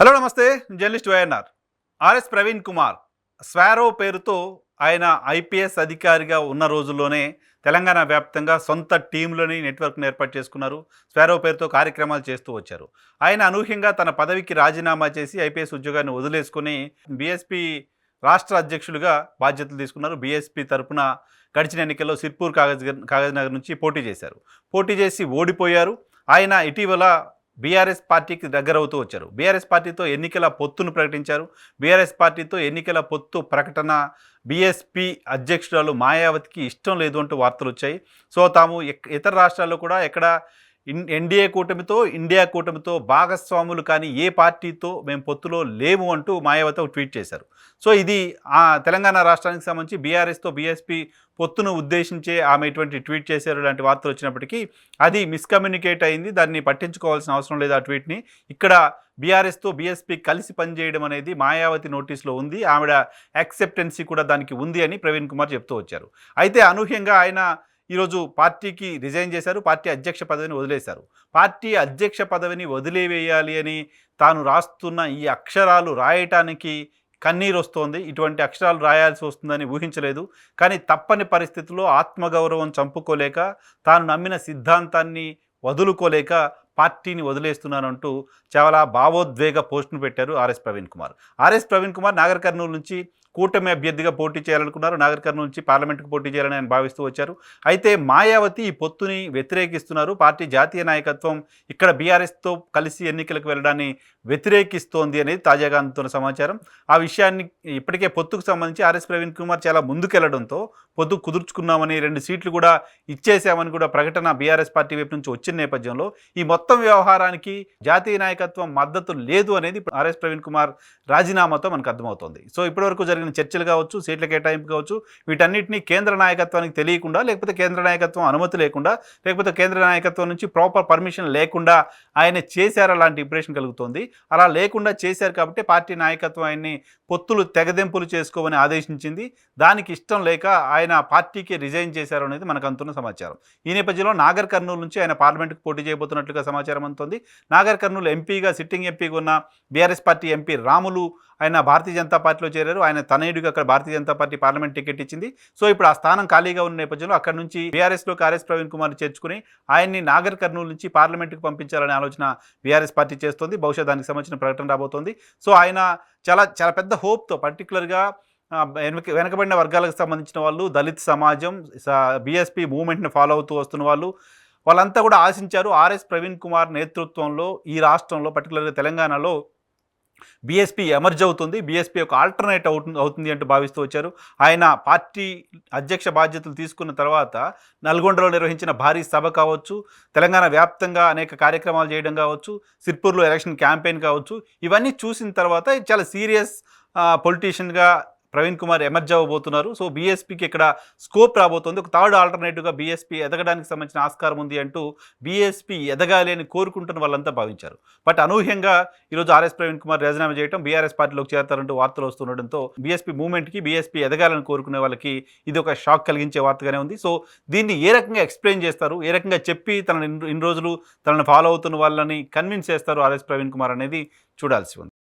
Hello నమస్తే. Journalist YNR. RS Praveen Kumar. స్వారో పేరుతో ఆయన ఐపీఎస్ అధికారిగా ఉన్న రోజుల్లోనే తెలంగాణ వ్యాప్తంగా సొంత టీంలోని నెట్వర్క్ను ఏర్పాటు చేసుకున్నారు. స్వారో పేరుతో కార్యక్రమాలు చేస్తూ వచ్చారు. ఆయన అనూహ్యంగా తన పదవికి రాజీనామా చేసి ఐపీఎస్ ఉద్యోగాన్ని వదిలేసుకుని బీఎస్పీ రాష్ట్ర అధ్యక్షులుగా బాధ్యతలు తీసుకున్నారు. బీఎస్పీ తరపున గడిచిన ఎన్నికల్లో సిర్పూర్ కాగజ్ కాగజ్ నగర్ నుంచి పోటీ చేశారు. పోటీ చేసి ఓడిపోయారు. ఆయన ఇటీవల బీఆర్ఎస్ పార్టీకి దగ్గరవుతూ వచ్చారు. బీఆర్ఎస్ పార్టీతో ఎన్నికల పొత్తును ప్రకటించారు. బీఆర్ఎస్ పార్టీతో ఎన్నికల పొత్తు ప్రకటన బీఎస్పీ అధ్యక్షురాలు మాయావతికి ఇష్టం లేదు అంటూ వార్తలు వచ్చాయి. సో తాము ఇతర రాష్ట్రాల్లో కూడా ఎక్కడ ఎన్డీఏ కూటమితో ఇండియా కూటమితో భాగస్వాములు కానీ ఏ పార్టీతో మేము పొత్తులో లేము అంటూ మాయావతి ఒక ట్వీట్ చేశారు. సో ఇది ఆ తెలంగాణ రాష్ట్రానికి సంబంధించి బీఆర్ఎస్తో బీఎస్పీ పొత్తును ఉద్దేశించే ఆమె ఇటువంటి ట్వీట్ చేశారు లాంటి వార్తలు వచ్చినప్పటికీ అది మిస్కమ్యూనికేట్ అయింది. దాన్ని పట్టించుకోవాల్సిన అవసరం లేదు ఆ ట్వీట్ని. ఇక్కడ బీఆర్ఎస్తో బీఎస్పీ కలిసి పనిచేయడం అనేది మాయావతి నోటీస్లో ఉంది. ఆవిడ యాక్సెప్టెన్సీ కూడా దానికి ఉంది అని ప్రవీణ్ కుమార్ చెప్తూ వచ్చారు. అయితే అనూహ్యంగా ఆయన ఈరోజు పార్టీకి రిజైన్ చేశారు పార్టీ అధ్యక్ష పదవిని వదిలేశారు. పార్టీ అధ్యక్ష పదవిని వదిలివేయాలి అని తాను రాస్తున్న ఈ అక్షరాలు రాయటానికి కన్నీరు వస్తోంది. ఇటువంటి అక్షరాలు రాయాల్సి వస్తుందని ఊహించలేదు. కానీ తప్పని పరిస్థితుల్లో ఆత్మగౌరవం చంపుకోలేక తాను నమ్మిన సిద్ధాంతాన్ని వదులుకోలేక పార్టీని వదిలేస్తున్నానంటూ చాలా భావోద్వేగ పోస్టును పెట్టారు RS Praveen Kumar. RS Praveen Kumar Nagarkurnool నుంచి కూటమి అభ్యర్థిగా పోటీ చేయాలనుకున్నారు. నాగర్ కర్నూలు నుంచి పార్లమెంట్కి పోటీ చేయాలని ఆయన భావిస్తూ వచ్చారు. అయితే మాయావతి ఈ పొత్తుని వ్యతిరేకిస్తున్నారు. పార్టీ జాతీయ నాయకత్వం ఇక్కడ బీఆర్ఎస్తో కలిసి ఎన్నికలకు వెళ్ళడాన్ని వ్యతిరేకిస్తోంది అనేది తాజాగా అందుతున్న సమాచారం. ఆ విషయాన్ని ఇప్పటికే పొత్తుకు సంబంధించి ఆర్ఎస్ ప్రవీణ్ కుమార్ చాలా ముందుకెళ్ళడంతో పొత్తు కుదుర్చుకున్నామని రెండు సీట్లు కూడా ఇచ్చేశామని కూడా ప్రకటన బీఆర్ఎస్ పార్టీ వైపు నుంచి వచ్చిన నేపథ్యంలో ఈ మొత్తం వ్యవహారానికి జాతీయ నాయకత్వం మద్దతు లేదు అనేది ఇప్పుడు ఆర్ఎస్ ప్రవీణ్ కుమార్ రాజీనామాతో మనకు అర్థమవుతోంది. సో ఇప్పటివరకు జరిగిన చర్చలు కావచ్చు సీట్ల కేటాయింపు కావచ్చు వీటన్నిటినీ కేంద్ర నాయకత్వానికి తెలియకుండా లేకపోతే కేంద్ర నాయకత్వం అనుమతి లేకుండా లేకపోతే కేంద్ర నాయకత్వం నుంచి ప్రాపర్ పర్మిషన్ లేకుండా ఆయన చేశారు అలాంటి ఇంప్రెషన్ కలుగుతోంది. అలా లేకుండా చేశారు కాబట్టి పార్టీ నాయకత్వం ఆయన్ని పొత్తులు తెగదెంపులు చేసుకోమని ఆదేశించింది. దానికి ఇష్టం లేక ఆయన పార్టీకి రిజైన్ చేశారు అనేది మనకు అంతున్న సమాచారం. ఈ నేపథ్యంలో నాగర్ కర్నూలు నుంచి ఆయన పార్లమెంట్కి పోటీ చేయబోతున్నట్లుగా సమాచారం అందుతోంది. నాగర్ కర్నూలు ఎంపీగా సిట్టింగ్ ఎంపీగా ఉన్న బీఆర్ఎస్ పార్టీ ఎంపీ రాములు ఆయన భారతీయ జనతా పార్టీలో చేరారు. ఆయన తనయుడిగా అక్కడ Bharatiya Janata party parliament ticket ఇచ్చింది. సో ఇప్పుడు ఆ స్థానం ఖాళీగా ఉన్న నేపథ్యంలో అక్కడ నుంచి బీఆర్ఎస్లో ఆర్ఎస్ ప్రవీణ్ కుమార్ చేర్చుకుని ఆయన్ని నాగర్ కర్నూలు నుంచి పార్లమెంట్కి పంపించాలనే ఆలోచన బీఆర్ఎస్ పార్టీ చేస్తోంది. బహుశా దానికి సంబంధించిన ప్రకటన రాబోతోంది. సో ఆయన చాలా చాలా పెద్ద హోప్తో పర్టికులర్గా వెనక వెనకబడిన వర్గాలకు సంబంధించిన వాళ్ళు దళిత్ సమాజం బీఎస్పీ మూవ్మెంట్ని ఫాలో అవుతూ వస్తున్న వాళ్ళు వాళ్ళంతా కూడా ఆశించారు ఆర్ఎస్ ప్రవీణ్ కుమార్ నేతృత్వంలో ఈ రాష్ట్రంలో పర్టికులర్గా తెలంగాణలో బీఎస్పీ ఎమర్జ్ అవుతుంది. బీఎస్పీ ఒక ఆల్టర్నేట్ అవుతుంది అవుతుంది అంటూ భావిస్తూ వచ్చారు. ఆయన పార్టీ అధ్యక్ష బాధ్యతలు తీసుకున్న తర్వాత నల్గొండలో నిర్వహించిన భారీ సభ కావచ్చు తెలంగాణ వ్యాప్తంగా అనేక కార్యక్రమాలు చేయడం కావచ్చు సిర్పూర్లో ఎలక్షన్ క్యాంపెయిన్ కావచ్చు ఇవన్నీ చూసిన తర్వాత చాలా సీరియస్ పొలిటీషియన్గా ప్రవీణ్ కుమార్ ఎమర్జ్ అవ్వబోతున్నారు. సో బీఎస్పీకి ఇక్కడ స్కోప్ రాబోతుంది. ఒక థర్డ్ ఆల్టర్నేటివ్గా బీఎస్పీ ఎదగడానికి సంబంధించిన ఆస్కారం ఉంది అంటూ బీఎస్పీ ఎదగాలి అని కోరుకుంటున్న వాళ్ళంతా భావించారు. బట్ అనూహ్యంగా ఈరోజు ఆర్ఎస్ ప్రవీణ్ కుమార్ రాజీనామా చేయడం బీఆర్ఎస్ పార్టీలోకి చేరతారంటూ వార్తలు వస్తుండడంతో బీఎస్పీ మూవ్మెంట్కి బీఎస్పీ ఎదగాలని కోరుకునే వాళ్ళకి ఇది ఒక షాక్ కలిగించే వార్తగానే ఉంది. సో దీన్ని ఏ రకంగా ఎక్స్ప్లెయిన్ చేస్తారు? ఏ రకంగా చెప్పి తన ఇన్ని రోజులు తనని ఫాలో అవుతున్న వాళ్ళని కన్విన్స్ చేస్తారు ఆర్ఎస్ ప్రవీణ్ కుమార్ అనేది చూడాల్సి ఉంది.